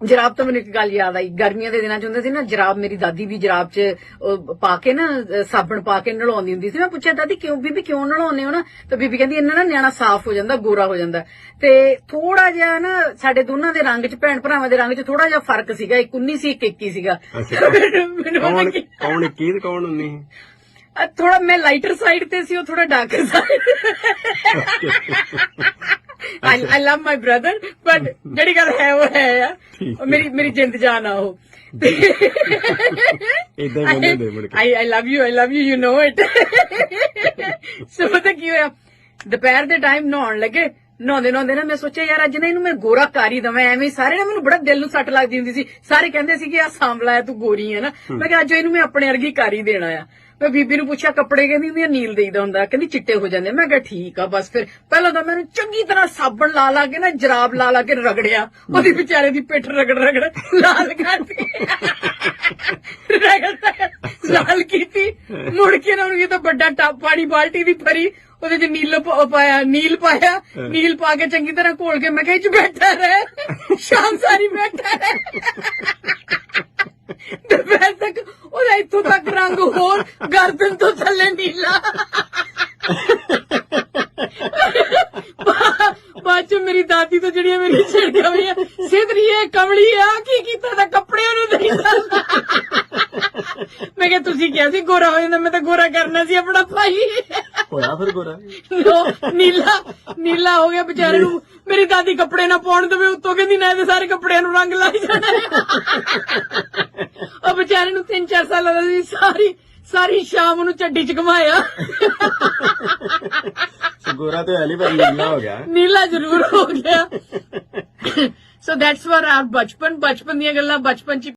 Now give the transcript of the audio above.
ਜਰਾਬ ਤੋਂ ਮੈਨੂੰ ਇੱਕ ਗੱਲ ਯਾਦ ਆਈ। ਗਰਮੀਆਂ ਦੇ ਦਿਨਾਂ ਚ ਹੁੰਦੇ ਸੀ ਨਾ ਜਰਾਬ ਮੇਰੀ ਦਾਦੀ ਵੀ ਜਰਾਬ ਚ ਪਾ ਕੇ ਨਾ ਸਾਬਣ ਪਾ ਕੇ ਨਲਾਉਂਦੀ ਹੁੰਦੀ ਸੀ। ਮੈਂ ਪੁੱਛਿਆ ਦਾਦੀ ਕਿਉਂ ਬੀਬੀ ਕਿਉਂ ਨਲਾਉਂਦੇ ਹੋ ਨਾ? ਤਾਂ ਬੀਬੀ ਕਹਿੰਦੀ ਇਹਨਾਂ ਨਾਲ ਨਿਆਣਾ ਸਾਫ਼ ਹੋ ਜਾਂਦਾ ਗੋਰਾ ਹੋ ਜਾਂਦਾ। ਤੇ ਥੋੜਾ ਜਿਹਾ ਨਾ ਸਾਡੇ ਦੋਨਾਂ ਦੇ ਰੰਗ ਚ ਭੈਣ ਭਰਾਵਾਂ ਦੇ ਰੰਗ ਚ ਥੋੜਾ ਜਿਹਾ ਫ਼ਰਕ ਸੀਗਾ। ਇੱਕ 19 ਸੀ ਇੱਕ 21 ਸੀਗਾ। ਕੌਣ ਕੌਣ 21 ਤੇ ਕੌਣ 19 ਅ, ਥੋੜਾ ਮੈਂ ਲਾਈਟਰ ਸਾਈਡ ਤੇ ਸੀ ਉਹ ਥੋੜਾ darker side I I love my brother but ਜਿਹੜੀ ਗੱਲ ਹੈ ਉਹ ਹੈ ਆ। ਉਹ ਮੇਰੀ ਮੇਰੀ ਜਿੰਦ ਜਾਨ ਆ ਉਹ। ਇਦਾਂ ਹੀ ਬੋਲਦੇ ਮੁੜ ਕੇ। I I love you I love you you know it so ਪਤਾ ਕੀ ਹੋਇਆ? ਦੁਪਹਿਰ ਦੇ ਟਾਈਮ ਨਹਾਉਣ ਲੱਗੇ। ਨਹਾਉਂਦੇ ਨਹਾਉਂਦੇ ਨਾ ਮੈਂ ਸੋਚਿਆ ਯਾਰ ਅੱਜ ਨਾ ਇਹਨੂੰ ਮੈਂ ਗੋਰਾ ਕਰ ਹੀ ਦਵਾਂ ਐਵੇਂ ਸਾਰੇ ਨਾ ਮੈਨੂੰ ਬੜਾ ਦਿਲ ਨੂੰ ਸੱਟ ਲੱਗਦੀ ਹੁੰਦੀ ਸੀ। ਸਾਰੇ ਕਹਿੰਦੇ ਸੀ ਕਿ ਆ ਸਾਂਵਲਾ ਹੈ ਤੂੰ ਗੋਰੀ ਹੈ ਨਾ। ਮੈਂ ਕਿਹਾ ਅੱਜ ਇਹਨੂੰ ਮੈਂ ਆਪਣੇ ਵਰਗੀ ਕਰ ਹੀ ਦੇਣਾ ਆ। ਮੈਂ ਬੀਬੀ ਨੂੰ ਪੁੱਛਿਆ, ਕੱਪੜੇ ਕਹਿੰਦੀ ਹੁੰਦੀ ਨੀਲ ਦੇਈਦਾ ਹੁੰਦਾ। ਕਹਿੰਦੀ ਚਿੱਟੇ ਹੋ ਜਾਂਦੇ ਮੈਂ ਕਿਹਾ, ਠੀਕ ਆ, ਬਸ ਫਿਰ। ਪਹਿਲਾਂ ਤਾਂ ਮੈਨੂੰ ਚੰਗੀ ਤਰ੍ਹਾਂ ਸਾਬਣ ਲਾ ਲਾ ਕੇ ਨਾ, ਜਰਾਬ ਲਾ ਲਾ ਕੇ ਰਗੜਿਆ। ਉਹਦੀ ਵਿਚਾਰੇ ਦੀ ਪਿੱਠ ਰਗੜ ਰਗੜ ਲਾਲ ਕਰਤੀ। ਰਗੜ ਲਾਲ ਕੀਤੀ। ਮੁੜ ਕੇ ਨਾ ਉਹਨੂੰ ਇਹ ਤਾਂ ਵੱਡਾ ਟੱਪ ਪਾਣੀ ਬਾਲਟੀ ਦੀ ਭਰੀ, ਉਹਦੇ ਚ ਨੀਲ ਪਾਇਆ ਨੀਲ ਪਾਇਆ। ਨੀਲ ਪਾ ਕੇ ਚੰਗੀ ਤਰ੍ਹਾਂ ਘੋਲ ਕੇ ਮੈਂ ਕਿਹਾ, ਇਹ ਚ ਬੈਠਾ ਰਹਿ। ਸ਼ਾਮ ਸਾਰੀ ਬੈਠਾ ਰਹਿ। ਇੱਥੋਂ ਤੱਕ ਰੰਗ ਹੋਰ ਗਰਦਨ ਤੋਂ ਥੱਲੇ ਨੀਲਾ। ਬਾਅਦ ਚ ਮੇਰੀ ਦਾਦੀ ਤੋਂ ਜਿਹੜੀਆਂ ਮੇਰੀ ਛਿੜਕਾਂ ਹੋਈਆਂ ਸਿੱਧਰੀ ਇਹ ਕਮਲੀ ਆ ਕੀ ਕੀਤਾ ਤਾਂ ਕੱਪੜਿਆਂ ਨੂੰ ਦੇਈਦਾ ਮੈਂ ਕਿਹਾ ਤੁਸੀਂ ਕਿਹਾ ਸੀ ਗੋਰਾ ਹੋ ਜਾਂਦਾ ਮੈਂ ਤਾਂ ਗੋਰਾ ਕਰਨਾ ਸੀ ਆਪਣਾ ਭਾਈ। ਹੋਇਆ ਫਿਰ ਗੋਰਾ? ਲੋ ਨੀਲਾ ਨੀਲਾ ਹੋ ਗਿਆ ਵਿਚਾਰੇ ਨੂੰ। ਮੇਰੀ ਦਾਦੀ ਕੱਪੜੇ ਨਾ ਪਾਉਣ ਦੇਵੇ ਉੱਤੋਂ ਕਹਿੰਦੀ ਨਾ ਇਹਦੇ ਸਾਰੇ ਕੱਪੜਿਆਂ ਨੂੰ ਰੰਗ ਲੱਗ ਜਾਣਾ ਹੈ। ਉਹ ਵਿਚਾਰੇ ਨੂੰ 3-4 ਸਾਲਾਂ ਦਾ ਸੀ ਸਾਰੀ ਸਾਰੀ ਸ਼ਾਮ ਨੂੰ ਚੱਡੀ ਚ ਘਮਾਇਆ। ਗੋਰਾ ਤੇ ਹਾਲੀ ਪਰ ਨੀਲਾ ਹੋ ਗਿਆ। ਨੀਲਾ ਜ਼ਰੂਰ ਹੋ ਗਿਆ। ਸੋ ਦੈਟਸ ਵਾਰ ਆਰ ਬਚਪਨ ਬਚਪਨ ਦੀਆਂ ਗੱਲਾਂ ਬਚਪਨ ਚ